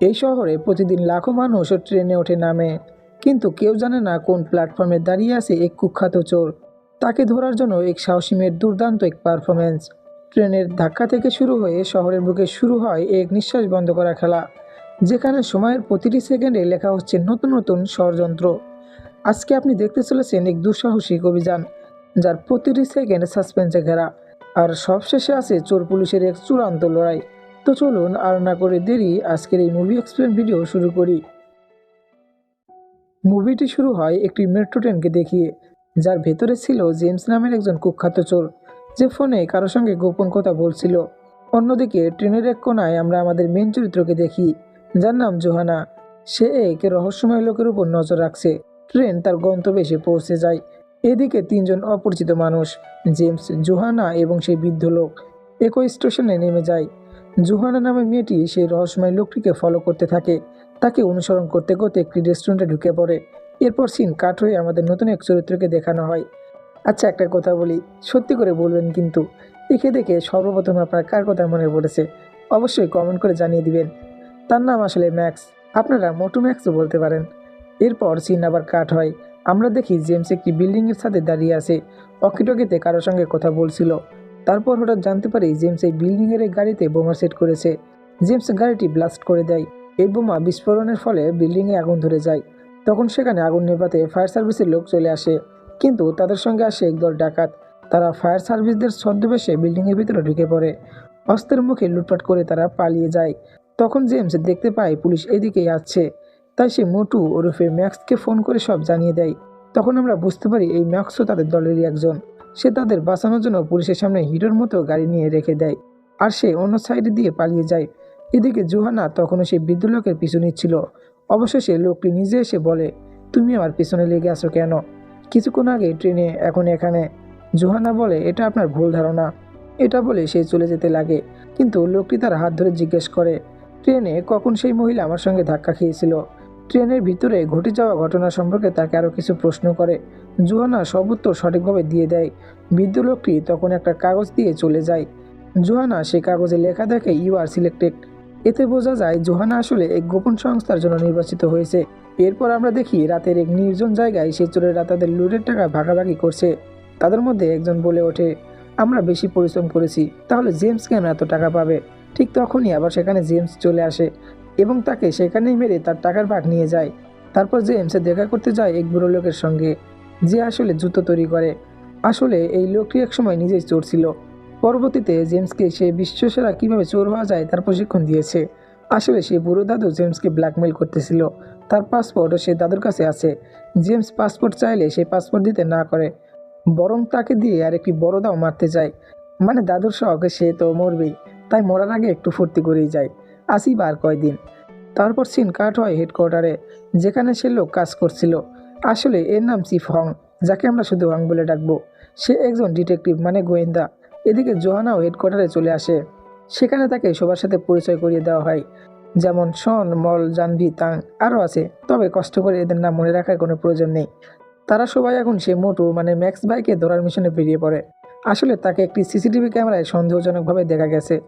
এই শহরে প্রতিদিন লাখো মানুষ ট্রেনে ওঠে নামে। কিন্তু কেউ জানে না কোন প্ল্যাটফর্মে দাঁড়িয়ে আছে এক কুখ্যাত চোর। তাকে ধরার জন্য এক সাহসী মেয়ের দুর্দান্ত এক পারফরমেন্স ট্রেনের ধাক্কা থেকে শুরু হয়ে শহরের বুকে শুরু হয় এক নিঃশ্বাস বন্ধ করা খেলা, যেখানে সময়ের প্রতিটি সেকেন্ডে লেখা হচ্ছে নতুন নতুন ষড়যন্ত্র। আজকে আপনি দেখতে চলেছেন এক দুঃসাহসিক অভিযান, যার প্রতিটি সেকেন্ড সাসপেন্সে ঘেরা। আর সবশেষে আছে চোর পুলিশের এক চূড়ান্ত লড়াই। তো চলুন আর না করে দেরি, আজকের এই মুভি এক্সপ্লেন ভিডিও শুরু করি। মুভিটি শুরু হয় একটি মেট্রো ট্রেনকে দেখিয়ে, যার ভেতরে ছিল জেমস নামের একজন কুখ্যাত চোর, যে ফোনে কারও সঙ্গে গোপন কথা বলছিল। অন্যদিকে ট্রেনের এক কোনায় আমরা আমাদের মেন চরিত্রকে দেখি, যার নাম জোহানা। সে এক রহস্যময় লোকের উপর নজর রাখছে। ট্রেন তার গন্তব্যে এসে পৌঁছে যায়। এদিকে তিনজন অপরিচিত মানুষ জেমস জোহানা এবং সেই বৃদ্ধ লোক, একই স্টেশনে নেমে যায়। জোহানা নামের মেয়েটি সেই রহস্যময় লোকটিকে ফলো করতে থাকে। তাকে অনুসরণ করতে করতে একটি রেস্টুরেন্টে ঢুকে পড়ে। এরপর সিন কাট হয়ে আমাদের নতুন এক চরিত্রকে দেখানো হয়। আচ্ছা একটা কথা বলি। সত্যি করে বলবেন কিন্তু, একে দেখে সর্বপ্রথম আপনার কার কথা মনে পড়েছে? অবশ্যই কমেন্ট করে জানিয়ে দিবেন। তার নাম আসলে ম্যাক্স। আপনারা মোটু ম্যাক্সও বলতে পারেন। এরপর সিন আবার কাট হয়। আমরা দেখি জেমস একটি বিল্ডিংয়ের সাথে দাঁড়িয়ে আছে। অকিটকিতে কারোর সঙ্গে কথা বলছিল। তারপর হঠাৎ জানতে পারি জেমস এই বিল্ডিংয়ের গাড়িতে বোমা সেট করেছে। জেমস গাড়িটি ব্লাস্ট করে দেয়। এই বোমা বিস্ফোরণের ফলে বিল্ডিংয়ে আগুন ধরে যায়। তখন সেখানে আগুন নেভাতে ফায়ার সার্ভিসের লোক চলে আসে। কিন্তু তাদের সঙ্গে আসে একদল ডাকাত। তারা ফায়ার সার্ভিসদের ছদ্মবেশে বিল্ডিংয়ের ভিতরে ঢুকে পড়ে। অস্ত্রের মুখে লুটপাট করে তারা পালিয়ে যায়। তখন জেমস দেখতে পায় পুলিশ এদিকেই আসছে তাই সে মোটু ওরফে ম্যাক্সকে ফোন করে সব জানিয়ে দেয়। তখন আমরা বুঝতে পারি এই ম্যাক্সও তাদের দলেরই একজন। সে তাদের বাঁচানোর জন্য পুলিশের সামনে হিরোর মতো গাড়ি নিয়ে রেখে দেয় আর সে অন্য সাইডে দিয়ে পালিয়ে যায়। এদিকে জোহানা তখনও সেই বৃদ্ধ লোকের পিছু নিচ্ছিল। অবশেষে লোকটি নিজে এসে বলে, তুমি আমার পিছনে লেগে আসো কেন? কিছুক্ষণ আগে ট্রেনে, এখন এখানে। জোহানা বলে, এটা আপনার ভুল ধারণা। এটা বলে সে চলে যেতে লাগে। কিন্তু লোকটি তার হাত ধরে জিজ্ঞেস করে, ট্রেনে কখন সেই মহিলা আমার সঙ্গে ধাক্কা খেয়েছিল? ট্রেনের ভিতরে ঘটে যাওয়া ঘটনা সম্পর্কে তাকে আরও কিছু প্রশ্ন করে। জোহানা সব উত্তর সঠিকভাবে দিয়ে দেয়। বৃদ্ধ লোকটি তখন একটা কাগজ দিয়ে চলে যায়। জোহানা সে কাগজে লেখা দেখে ইউ আর সিলেক্টেড এতে বোঝা যায় জোহানা আসলে এক গোপন সংস্থার জন্য নির্বাচিত হয়েছে। এরপর আমরা দেখি রাতের এক নির্জন জায়গায় সে চোরেরা তাদের লুটের টাকা ভাগাভাগি করছে। তাদের মধ্যে একজন বলে ওঠে, আমরা বেশি পরিশ্রম করেছি, তাহলে জেমস কেন এত টাকা পাবে? ঠিক তখনই আবার সেখানে জেমস চলে আসে। এবং তাকে সেখানেই মেরে তার টাকার ভাগ নিয়ে যায়। তারপর জেমস দেখা করতে যায় এক বুড়ো লোকের সঙ্গে, যে আসলে জুতো তৈরি করে। আসলে এই লোকটি একসময় নিজেই চোর ছিল। পরবর্তীতে জেমসকে সে বিশ্বসেরা কীভাবে চোর হওয়া যায় তার প্রশিক্ষণ দিয়েছে। আসলে সে বুড়ো দাদু জেমসকে ব্ল্যাকমেল করতেছিল। তার পাসপোর্ট সে দাদুর কাছে আছে। জেমস পাসপোর্ট চাইলে সে পাসপোর্ট দিতে না করে, বরং তাকে দিয়ে আর একটি বড় দাও মারতে যায়। মানে দাদুর শখ, সে তো মরবেই। তাই মরার আগে একটু ফুর্তি করেই যায়। আসি বার কয়দিন। তারপর সিন কাট হয় হেডকোয়ার্টারে, যেখানে সে লোক কাজ করছিল। আসলে এর নাম চিফ হং যাকে আমরা শুধু হং বলে ডাকবো। সে একজন ডিটেকটিভ মানে গোয়েন্দা। এদিকে জোহানাও হেডকোয়ার্টারে চলে আসে। সেখানে তাকে সবার সাথে পরিচয় করিয়ে দেওয়া হয়। যেমন শন, মল, জানভি, তাং আরও আছে। তবে কষ্ট করে এদের নাম মনে রাখার কোনো প্রয়োজন নেই। তারা সবাই এখন সে মোটু মানে ম্যাক্স বাইকে ধরার মিশনে বেরিয়ে পড়ে। আসলে তাকে একটি সিসিটিভি ক্যামেরায় সন্দেহজনকভাবে দেখা গেছে।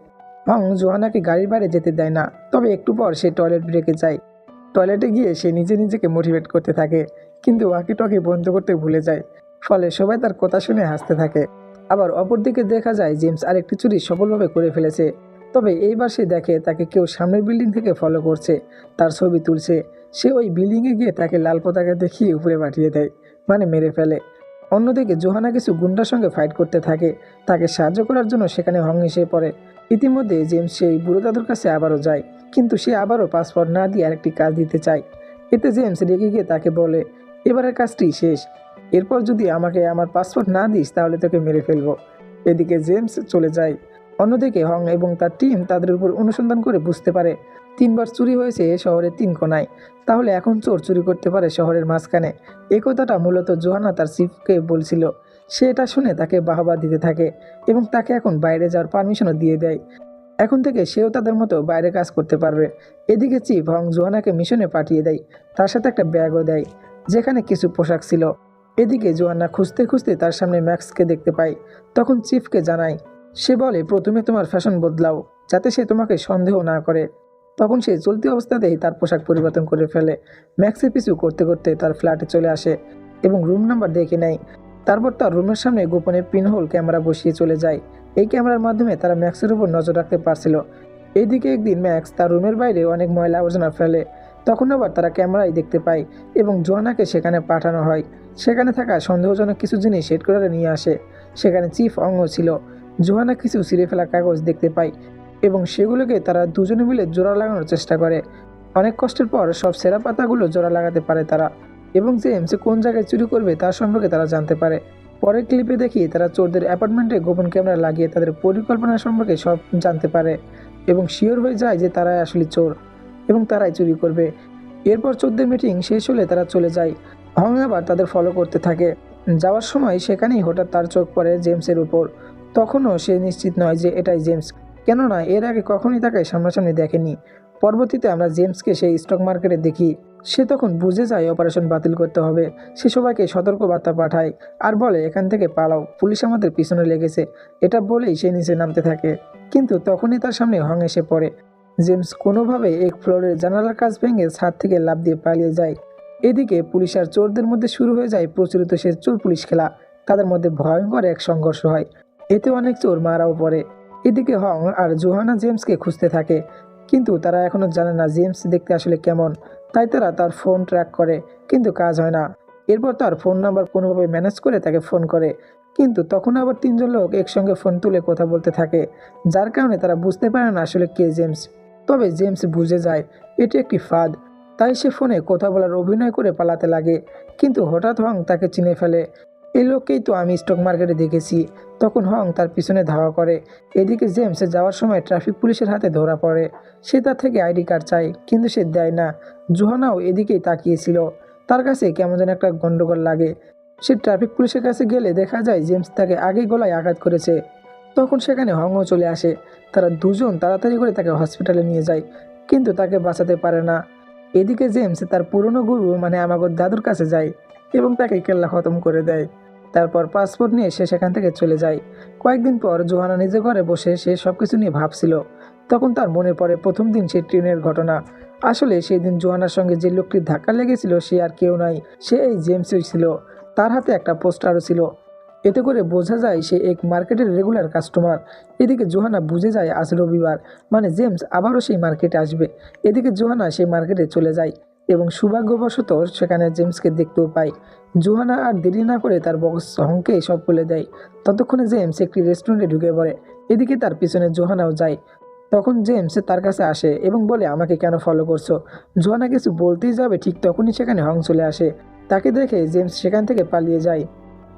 হং জোহানাকে গাড়ির বাইরে যেতে দেয় না। তবে একটু পর সে টয়লেট ব্রেকে যায়। টয়লেটে গিয়ে সে নিজে নিজেকে মোটিভেট করতে থাকে, কিন্তু ওয়াকি টকি বন্ধ করতে ভুলে যায়। ফলে সবাই তার কথা শুনে হাসতে থাকে। আবার অপরদিকে দেখা যায়, জেমস আরেকটি চুরি সফলভাবে করে ফেলেছে। তবে এইবার সে দেখে তাকে কেউ সামনের বিল্ডিং থেকে ফলো করছে, তার ছবি তুলছে। সে ওই বিল্ডিংয়ে গিয়ে তাকে লাল পতাকা দেখিয়ে উপরে পাঠিয়ে দেয় মানে মেরে ফেলে। অন্যদিকে জোহানা কিছু গুন্ডার সঙ্গে ফাইট করতে থাকে। তাকে সাহায্য করার জন্য সেখানে হং এসে পড়ে। ইতিমধ্যে জেমস সেই বুড়ো দাদুর কাছে আবারও যায়, কিন্তু সে আবারও পাসপোর্ট না দিয়ে আরেকটি কাজ দিতে চায়। এতে জেমস রেগে গিয়ে তাকে বলে, এবারের কাজটি শেষ। এরপর যদি আমাকে আমার পাসপোর্ট না দিস, তাহলে তোকে মেরে ফেলব। এদিকে জেমস চলে যায়। অন্যদিকে হং এবং তার টিম তাদের উপর অনুসন্ধান করে বুঝতে পারে, তিনবার চুরি হয়েছে এ শহরের তিন কোনায়। তাহলে এখন চোর চুরি করতে পারে শহরের মাঝখানে। এই কথাটা মূলত জোহানা তার চিফকে বলছিল। সে এটা শুনে তাকে বাহবা দিতে থাকে এবং তাকে এখন বাইরে যাওয়ার পারমিশনও দিয়ে দেয়। এখন থেকে সেও তাদের মতো বাইরে কাজ করতে পারবে। এদিকে চিফ হং জোহানাকে মিশনে পাঠিয়ে দেয়। তার সাথে একটা ব্যাগও দেয়, যেখানে কিছু পোশাক ছিল। এদিকে জোহানা খুঁজতে খুঁজতে তার সামনে ম্যাক্সকে দেখতে পায়। তখন চিফকে জানায়, সে বলে, প্রথমে তোমার ফ্যাশন বদলাও, যাতে সে তোমাকে সন্দেহ না করে। তখন সে চলতি অবস্থাতেই তার পোশাক পরিবর্তন করে ফেলে। ম্যাক্সের পিছু করতে করতে তার ফ্ল্যাটে চলে আসে এবং রুম নাম্বার দেখে নেয়। তারপর তার রুমের সামনে গোপনে পিনহোল ক্যামেরা বসিয়ে চলে যায়। এই ক্যামেরার মাধ্যমে তারা ম্যাক্সের উপর নজর রাখতে পারছিল। এইদিকে একদিন ম্যাক্স তার রুমের বাইরে অনেক ময়লা আবর্জনা ফেলে। তখন আবার তারা ক্যামেরায় দেখতে পায় এবং জোয়ানাকে সেখানে পাঠানো হয়। সেখানে থাকা সন্দেহজনক কিছু জিনিস হেড করে নিয়ে আসে। সেখানে চিফ অঙ্গ ছিল। জোহানা কিছু ছিঁড়ে ফেলা কাগজ দেখতে পায় এবং সেগুলোকে তারা দুজনে মিলে জোড়া লাগানোর চেষ্টা করে। অনেক কষ্টের পর সব সেরা পাতাগুলো জোড়া লাগাতে পারে তারা। এবং জেমস কোন জায়গায় চুরি করবে তার সম্পর্কে তারা জানতে পারে। পরের ক্লিপে দেখি তারা চোরদের অ্যাপার্টমেন্টে গোপন ক্যামেরা লাগিয়ে তাদের পরিকল্পনা সম্পর্কে সব জানতে পারে এবং শিওর হয়ে যায় যে তারাই আসলে চোর এবং তারাই চুরি করবে। এরপর চোরদের মিটিং শেষ হলে তারা চলে যায়। হং আবার তাদের ফলো করতে থাকে। যাওয়ার সময় সেখানেই হঠাৎ তার চোখ পড়ে জেমসের উপর। তখনও সে নিশ্চিত নয় যে এটাই জেমস কেননা এর আগে কখনই তাকে সামনাসামনি দেখেনি। পরবর্তীতে আমরা জেমসকে সেই স্টক মার্কেটে দেখি। সে তখন বুঝে যায় অপারেশন বাতিল করতে হবে। সে সবাইকে সতর্কবার্তা পাঠায় আর বলে, এখান থেকে পালাও, পুলিশ আমাদের পিছনে লেগেছে। এটা বলেই সে নিচে নামতে থাকে। কিন্তু তখনই তার সামনে হং এসে পড়ে। জেমস কোনোভাবে এক ফ্লোরের জানালার কাজ ভেঙে ছাদ থেকে লাফ দিয়ে পালিয়ে যায়। এদিকে পুলিশ আর চোরদের মধ্যে শুরু হয়ে যায় প্রচলিত সে চোর পুলিশ খেলা। তাদের মধ্যে ভয়ঙ্কর এক সংঘর্ষ হয়। এতে অনেক চোর মারাও পড়ে। এদিকে হং আর জোহানা জেমসকে খুঁজতে থাকে। কিন্তু তারা এখনও জানে না জেমস দেখতে আসলে কেমন। তাই তারা তার ফোন ট্র্যাক করে, কিন্তু কাজ হয় না। এরপর তার ফোন নাম্বার কোনোভাবে ম্যানেজ করে তাকে ফোন করে। কিন্তু তখন আবার তিনজন লোক একসঙ্গে ফোন তুলে কথা বলতে থাকে, যার কারণে তারা বুঝতে পারে না আসলে কে জেমস। তবে জেমস বুঝে যায়, এটি একটি ফাঁদ। তাই সে ফোনে কথা বলার অভিনয় করে পালাতে লাগে, কিন্তু হঠাৎ হং তাকে চিনে ফেলে। এই লোককেই তো আমি স্টক মার্কেটে দেখেছি। তখন হং তার পিছনে ধাওয়া করে। এদিকে জেমস যাওয়ার সময় ট্রাফিক পুলিশের হাতে ধরা পড়ে। সে তার থেকে আইডি কার্ড চায়, কিন্তু সে দেয় না। জোহানাও এদিকেই তাকিয়েছিল। তার কাছে কেমন যেন একটা গণ্ডগোল লাগে। সে ট্রাফিক পুলিশের কাছে গেলে দেখা যায় জেমস তাকে আগে গলায় আঘাত করেছে। তখন সেখানে হংও চলে আসে। তারা দুজন তাড়াতাড়ি করে তাকে হসপিটালে নিয়ে যায়, কিন্তু তাকে বাঁচাতে পারে না। এদিকে জেমস তার পুরনো গুরু মানে আমাগর দাদুর কাছে যায় এবং তাকে কেল্লা খতম করে দেয়। তারপর পাসপোর্ট নিয়ে সে সেখান থেকে চলে যায়। কয়েকদিন পর জোহানা নিজে ঘরে বসে সে সব কিছু নিয়ে ভাবছিল। তখন তার মনে পড়ে প্রথম দিন সে ট্রেনের ঘটনা। আসলে সেই দিন জোহানার সঙ্গে যে লোকটির ধাক্কা লেগেছিল সে আর কেউ নাই, সে এই জেমসই ছিল। তার হাতে একটা পোস্টারও ছিল। এতে করে বোঝা যায় সে এক মার্কেটের রেগুলার কাস্টমার। এদিকে জোহানা বুঝে যায় আজ রবিবার মানে জেমস আবারও সেই মার্কেটে আসবে। এদিকে জোহানা সেই মার্কেটে চলে যায়। এবং সৌভাগ্যবশত সেখানে জেমসকে দেখতেও পায়। জোহানা আর দেরি না করে তার বক্স হংকে সব বলে দেয়। ততক্ষণে জেমস একটি রেস্টুরেন্টে ঢুকে পড়ে। এদিকে তার পিছনে জোহানাও যায়। তখন জেমস তার কাছে আসে এবং বলে, আমাকে কেন ফলো করছ? জোহানা কিছু বলতেই যাবে, ঠিক তখনই সেখানে হং চলে আসে। তাকে দেখে জেমস সেখান থেকে পালিয়ে যায়।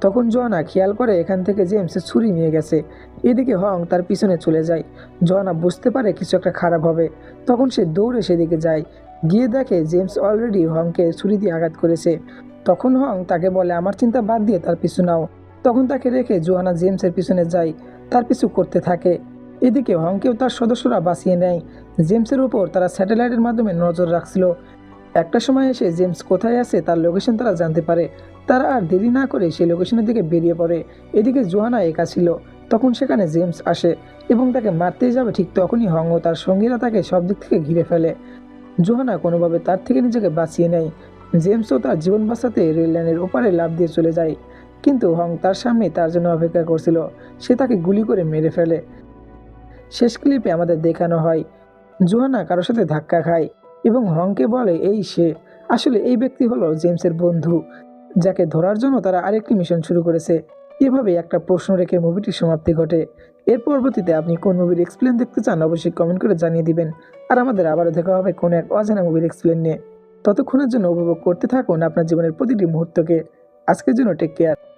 তখন জোয়ানা খেয়াল করে এখান থেকে জেমস ছুরি নিয়ে গেছে। এদিকে হং তার পিছনে চলে যায়। জোয়ানা বুঝতে পারে কিছু একটা খারাপ হবে। তখন সে দৌড়ে সেদিকে যায়। গিয়ে দেখে জেমস অলরেডি হংকে ছুরি দিয়ে আঘাত করেছে। তখন হং তাকে বলে, আমার চিন্তা বাদ দিয়ে তার পিছু নাও। তখন তাকে রেখে জোহানা জেমসের পিছনে যায়, তার পিছু করতে থাকে। এদিকে হংকেও তার সদস্যরা বাঁচিয়ে নেয়। জেমসের উপর তারা স্যাটেলাইটের মাধ্যমে নজর রাখছিল। একটা সময় এসে জেমস কোথায় আছে তার লোকেশন তারা জানতে পারে। তারা আর দেরি না করে সেই লোকেশনের দিকে বেরিয়ে পড়ে। এদিকে জোহানা একা ছিল। তখন সেখানে জেমস আসে এবং তাকে মারতেই যাবে ঠিক তখনই হং ও তার সঙ্গীরা তাকে সব দিক থেকে ঘিরে ফেলে। জোহানা কোনোভাবে তার থেকে নিজেকে বাঁচিয়ে নেয়। জেমসও তার জীবন বাঁচাতে রেললাইনের ওপারে লাভ দিয়ে চলে যায়। কিন্তু হং তার সামনে তার জন্য অপেক্ষা করছিল। সে তাকে গুলি করে মেরে ফেলে। শেষ ক্লিপে আমাদের দেখানো হয়, জোহানা কারোর সাথে ধাক্কা খায় এবং হংকে বলে, এই সে, আসলে এই ব্যক্তি হলো জেমসের বন্ধু, যাকে ধরার জন্য তারা আরেকটি মিশন শুরু করেছে। এভাবে একটা প্রশ্ন রেখে মুভিটির সমাপ্তি ঘটে। এর পরবর্তীতে আপনি কোন মুভির এক্সপ্লেন দেখতে চান, অবশ্যই কমেন্ট করে জানিয়ে দিবেন। আর আমাদের আবারও দেখা হবে কোনো এক অজানা মুভির এক্সপ্লেন নিয়ে। ততক্ষণের জন্য উপভোগ করতে থাকুন আপনার জীবনের প্রতিটি মুহূর্তকে। আজকের জন্য টেক কেয়ার